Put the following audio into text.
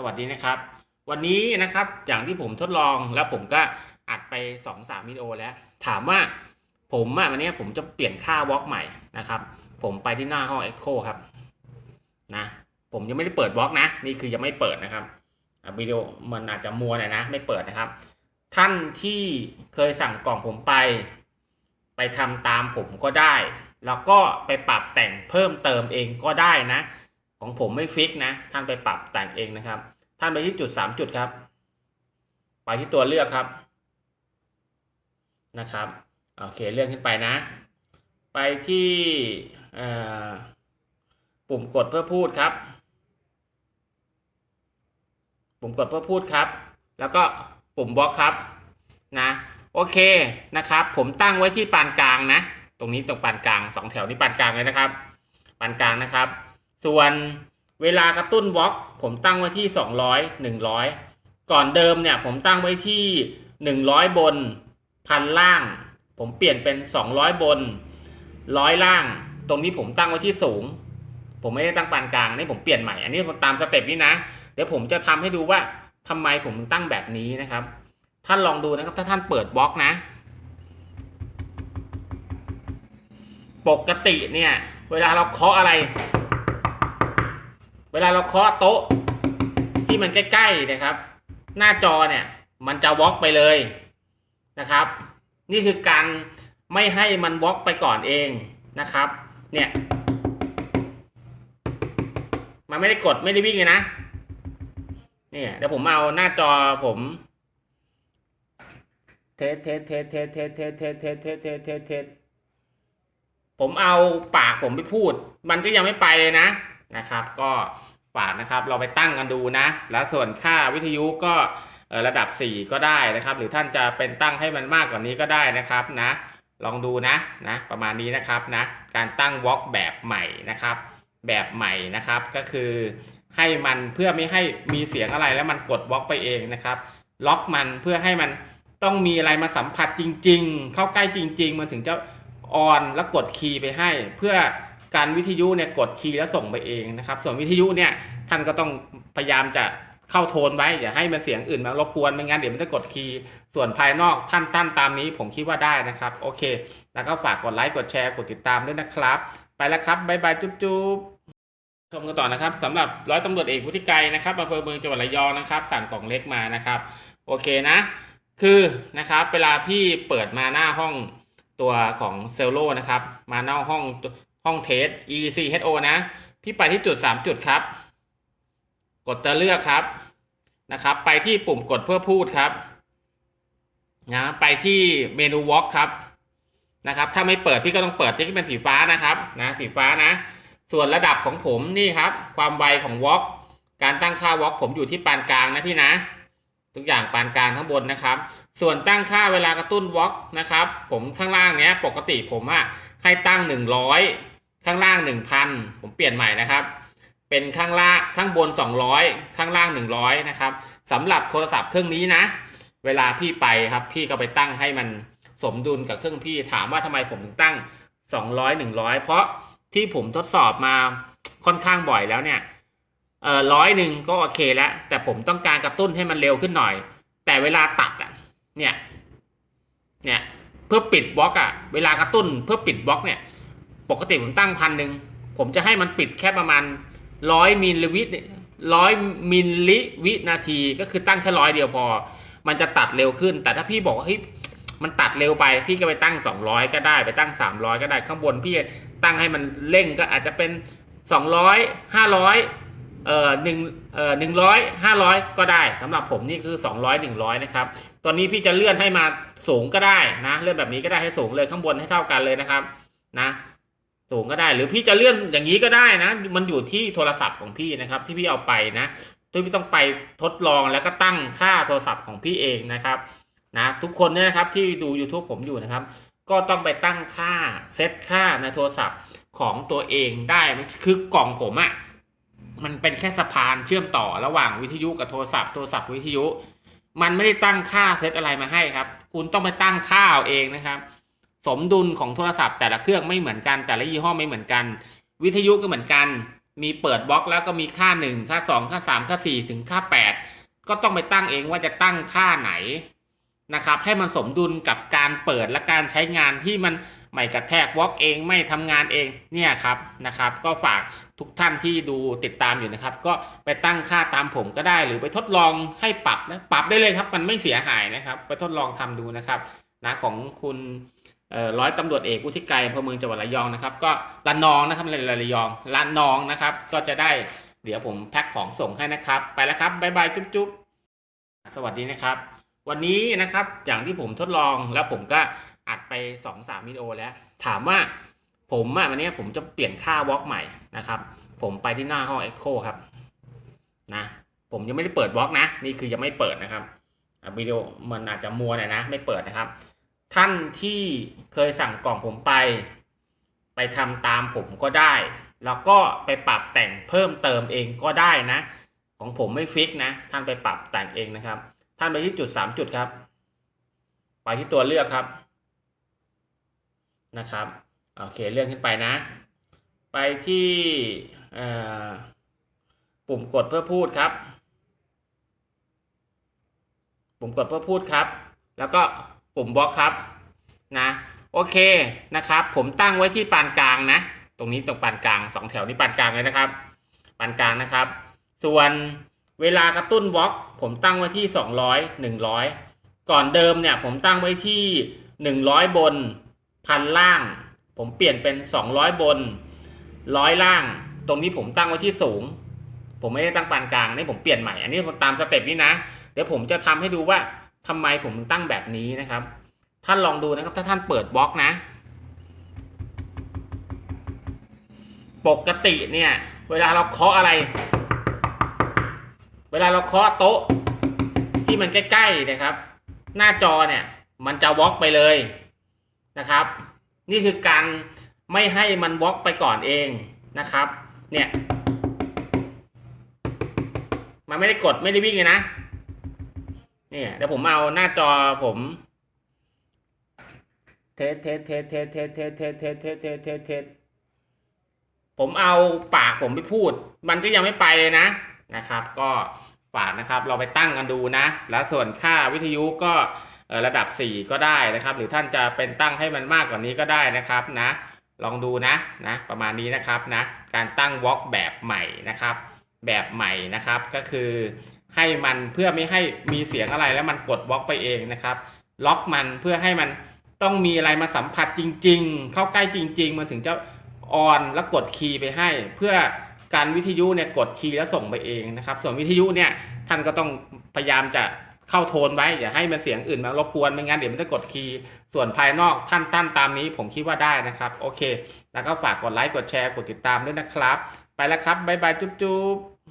สวัสดีนะครับ วันนี้นะครับอย่างที่ผมทดลองแล้วผมก็อัดไป2อสามวิดีโอแล้ว ถามว่าผมอะวันนี้ผมจะเปลี่ยนค่าวอล์กใหม่นะครับ ผมไปที่หน้าห้อง Echo ครับนะผมยังไม่ได้เปิดวอล์กนะ นี่คือยังไม่เปิดนะครับวิดีโอมันอาจจะมัวหน่อยนะ ไม่เปิดนะครับ ท่านที่เคยสั่งกล่องผมไป ไปทำตามผมก็ได้ แล้วก็ไปปรับแต่งเพิ่มเติมเองก็ได้นะ ของผมไม่ฟิกนะ ท่านไปปรับแต่งเองนะครับ ท่านไปที่จุดสามจุดครับ ไปที่ตัวเลือกครับ นะครับ โอเคเลื่อนขึ้นไปนะ ไปที่ปุ่มกดเพื่อพูดครับ ปุ่มกดเพื่อพูดครับ แล้วก็ปุ่มบล็อกครับ นะ โอเคนะครับ ผมตั้งไว้ที่ปานกลางนะ ตรงนี้ตรงปานกลางสองแถวนี้ปานกลางเลยนะครับ ปานกลางนะครับ ส่วนเวลากระตุ้นบล็อก ผมตั้งไว้ที่ 200 100 ก่อนเดิมเนี่ยผมตั้งไว้ที่ 100 บนพันล่าง ผมเปลี่ยนเป็น 200 บนร้อยล่าง ตรงนี้ผมตั้งไว้ที่สูง ผมไม่ได้ตั้งปานกลางนี่ผมเปลี่ยนใหม่ อันนี้ตามสเต็ปนี้นะ เดี๋ยวผมจะทำให้ดูว่าทำไมผมตั้งแบบนี้นะครับ ท่านลองดูนะครับ ถ้าท่านเปิดบล็อกนะ ปกติเนี่ย เวลาเราเคาะอะไร เวลาเราเคาะโต๊ะที่มันใกล้ๆนะครับ หน้าจอเนี่ยมันจะวอล์กไปเลยนะครับ นี่คือการไม่ให้มันวอล์กไปก่อนเองนะครับ เนี่ยมันไม่ได้กดไม่ได้วิ่งเลยนะเนี่ยเดี๋ยวผมเอาหน้าจอผมเทสเทสเทสเทสเทสเทสเทสเทสเทสเทสเทสเทสผมเอาปากผมไปพูด มันก็ยังไม่ไปเลยนะ นะครับ ก็ฝากนะครับเราไปตั้งกันดูนะ แล้วส่วนค่าวิทยุก็ระดับ 4 ก็ได้นะครับ หรือท่านจะเป็นตั้งให้มันมากกว่านี้ก็ได้นะครับนะ ลองดูนะนะ ประมาณนี้นะครับนะ การตั้งวอล์กแบบใหม่นะครับ แบบใหม่นะครับก็คือให้มันเพื่อไม่ให้มีเสียงอะไรแล้วมันกดวอล์กไปเองนะครับ ล็อกมันเพื่อให้มันต้องมีอะไรมาสัมผัสจริง ๆ เข้าใกล้จริง ๆ มันถึงจะออนแล้วกดคีย์ไปให้ เพื่อ การวิทยุเนี่ยกดคีย์แล้วส่งไปเองนะครับ ส่วนวิทยุเนี่ยท่านก็ต้องพยายามจะเข้าโทนไว้อย่าให้มันเสียงอื่นมารบกวนไม่งั้นเดี๋ยวมันจะกดคีย์ส่วนภายนอกท่านตั้นตามนี้ผมคิดว่าได้นะครับ โอเค แล้วก็ฝากกดไลค์กดแชร์กดติดตามด้วยนะครับ ไปแล้วครับบ๊ายบายจุ๊บจุ๊บชมกันต่อนะครับสำหรับร้อยตำรวจเอกพุทธิไกรนะครับอำเภอเมืองจังหวัดระยองนะครับ สั่งกล่องเล็กมานะครับ โอเคนะ คือนะครับ เวลาพี่เปิดมาหน้าห้องตัวของเซลโลนะครับ มาหน้าห้อง ห้องเทส ECHO นะ พี่ไปที่จุด 3 จุดครับ กดตัวเลือกครับนะครับ ไปที่ปุ่มกดเพื่อพูดครับนะไปที่เมนู Walk ครับนะครับถ้าไม่เปิดพี่ก็ต้องเปิดที่เป็นสีฟ้านะครับนะสีฟ้านะ ส่วนระดับของผมนี่ครับ ความไวของ Walk การตั้งค่า Walk ผมอยู่ที่ปานกลางนะพี่นะ ทุกอย่างปานกลางข้างบนนะครับ ส่วนตั้งค่าเวลากระตุ้นวอล์กนะครับ ผมข้างล่างเนี้ยปกติผมอะให้ตั้ง 100 ข้างล่าง 1,000 ผมเปลี่ยนใหม่นะครับ เป็นข้างล่างข้างบน 200 ข้างล่าง 100 นะครับสำหรับโทรศัพท์เครื่องนี้นะ เวลาพี่ไปครับ พี่ก็ไปตั้งให้มันสมดุลกับเครื่องพี่ถามว่าทำไมผมถึงตั้ง 200 100 เพราะที่ผมทดสอบมาค่อนข้างบ่อยแล้วเนี่ยเออร้อยหนึ่งก็โอเคแล้ว แต่ผมต้องการกระตุ้นให้มันเร็วขึ้นหน่อย แต่เวลาตัดอะเนี่ยเนี่ยเพื่อปิดบล็อกอะเวลากระตุ้นเพื่อปิดบล็อกเนี่ย ปกติผมตั้งพันหนึ่งผมจะให้มันปิดแค่ประมาณร้อยมิลลิวิร้อยมิลลิวินาทีก็คือตั้งแค่ร้อยเดียวพอ มันจะตัดเร็วขึ้น แต่ถ้าพี่บอกว่าเฮ้ยมันตัดเร็วไป พี่ก็ไปตั้ง 200 ก็ได้ไปตั้ง 300 ก็ได้ข้างบนพี่ตั้งให้มันเร่งก็อาจจะเป็น 200 500เอ่อหนึ่งเอ่อหนึ่งร้อยห้าร้อยก็ได้สำหรับผมนี่คือสองร้อยหนึ่งร้อยนะครับตอนนี้พี่จะเลื่อนให้มาสูงก็ได้นะ เลื่อนแบบนี้ก็ได้ให้สูงเลยข้างบนให้เท่ากันเลยนะครับนะ สูงก็ได้หรือพี่จะเลื่อนอย่างนี้ก็ได้นะ มันอยู่ที่โทรศัพท์ของพี่นะครับ ที่พี่เอาไปนะตัวพี่ต้องไปทดลองแล้วก็ตั้งค่าโทรศัพท์ของพี่เองนะครับนะทุกคนเนี่ยนะครับที่ดู YouTube ผมอยู่นะครับ ก็ต้องไปตั้งค่าเซตค่าในโทรศัพท์ของตัวเองได้คือกล่องผมอะมันเป็นแค่สะพานเชื่อมต่อระหว่างวิทยุกับโทรศัพท์โทรศัพท์วิทยุ มันไม่ได้ตั้งค่าเซตอะไรมาให้ครับ คุณต้องไปตั้งค่าเอาเองนะครับ สมดุลของโทรศัพท์แต่ละเครื่องไม่เหมือนกัน แต่ละยี่ห้อไม่เหมือนกัน วิทยุก็เหมือนกัน มีเปิดบล็อกแล้วก็มีค่าหนึ่งค่าสองค่าสามค่าสี่ถึงค่าแปดก็ต้องไปตั้งเองว่าจะตั้งค่าไหนนะครับให้มันสมดุลกับการเปิดและการใช้งานที่มันไม่กระแทกบล็อกเองไม่ทำงานเองเนี่ยครับนะครับ ก็ฝากทุกท่านที่ดูติดตามอยู่นะครับ ก็ไปตั้งค่าตามผมก็ได้หรือไปทดลองให้ปรับนะปรับได้เลยครับ มันไม่เสียหายนะครับ ไปทดลองทำดูนะครับนะของคุณ ร้อยตำรวจเอกวุฒิไกรอำเภอเมืองจังหวัดระยองนะครับ ก็ละนองนะครับระระยองละนองนะครับ ก็จะได้เดี๋ยวผมแพ็คของส่งให้นะครับ ไปแล้วครับบ๊ายบายจุ๊บจุ๊บสวัสดีนะครับ วันนี้นะครับอย่างที่ผมทดลองแล้วผมก็อัดไป2อสามวิดีโอแล้ว ถามว่าผมอะวันนี้ผมจะเปลี่ยนค่าวอล์กใหม่นะครับ ผมไปที่หน้าห้อง Echo คครับนะผมยังไม่ได้เปิดวอล์กนะ นี่คือยังไม่เปิดนะครับวิดีโอมันอาจจะมัวหน่อยนะ ไม่เปิดนะครับ ท่านที่เคยสั่งกล่องผมไป ไปทำตามผมก็ได้ แล้วก็ไปปรับแต่งเพิ่มเติมเองก็ได้นะ ของผมไม่ฟิกนะ ท่านไปปรับแต่งเองนะครับ ท่านไปที่จุดสามจุดครับ ไปที่ตัวเลือกครับนะครับโอเคเลื่อนขึ้นไปนะ ไปที่ปุ่มกดเพื่อพูดครับ ปุ่มกดเพื่อพูดครับ แล้วก็ ปุ่มบล็อกครับนะโอเคนะครับ ผมตั้งไว้ที่ปานกลางนะ ตรงนี้ตรงปานกลางสองแถวนี้ปานกลางเลยนะครับปานกลางนะครับ ส่วนเวลากระตุ้นบล็อก ผมตั้งไว้ที่ 200 100 ก่อนเดิมเนี่ยผมตั้งไว้ที่ 100 บนพันล่าง ผมเปลี่ยนเป็น 200 บนร้อยล่าง ตรงนี้ผมตั้งไว้ที่สูง ผมไม่ได้ตั้งปานกลางนี่ผมเปลี่ยนใหม่ อันนี้ผมตามสเต็ปนี้นะ เดี๋ยวผมจะทำให้ดูว่า ทำไมผมตั้งแบบนี้นะครับ ท่านลองดูนะครับ ถ้าท่านเปิดบล็อกนะ ปกติเนี่ย เวลาเราเคาะอะไร เวลาเราเคาะโต๊ะ ที่มันใกล้ๆนะครับ หน้าจอเนี่ย มันจะวอล์กไปเลยนะครับ นี่คือการไม่ให้มันวอล์กไปก่อนเองนะครับ เนี่ย มันไม่ได้กดไม่ได้วิ่งเลยนะ เนี่ยเดี๋ยวผมเอาหน้าจอผม เทสเทสเทสเทสเทสเทสเทสเทสเทสเทสเทสเทสผมเอาปากผมไปพูด มันก็ยังไม่ไปเลยนะนะครับ ก็ฝากนะครับ เราไปตั้งกันดูนะ แล้วส่วนค่าวิทยุก็ระดับ 4 ก็ได้นะครับ หรือท่านจะเป็นตั้งให้มันมากกว่านี้ก็ได้นะครับนะ ลองดูนะนะ ประมาณนี้นะครับนะ การตั้งวอล์กแบบใหม่นะครับ แบบใหม่นะครับก็คือ ให้มันเพื่อไม่ให้มีเสียงอะไรแล้วมันกดวอล์กไปเองนะครับ ล็อกมันเพื่อให้มันต้องมีอะไรมาสัมผัสจริง ๆ เข้าใกล้จริง ๆ มันถึงจะออนแล้วกดคีย์ไปให้ เพื่อการวิทยุเนี่ยกดคีย์แล้วส่งไปเองนะครับ ส่วนวิทยุเนี่ยท่านก็ต้องพยายามจะเข้าโทนไว้อย่าให้มันเสียงอื่นมารบกวนไม่งั้นเดี๋ยวมันจะกดคีย์ส่วนภายนอกท่านตั้นตามนี้ผมคิดว่าได้นะครับ โอเค แล้วก็ฝากกดไลค์กดแชร์กดติดตามด้วยนะครับ ไปแล้วครับบ๊ายบายจุ๊บ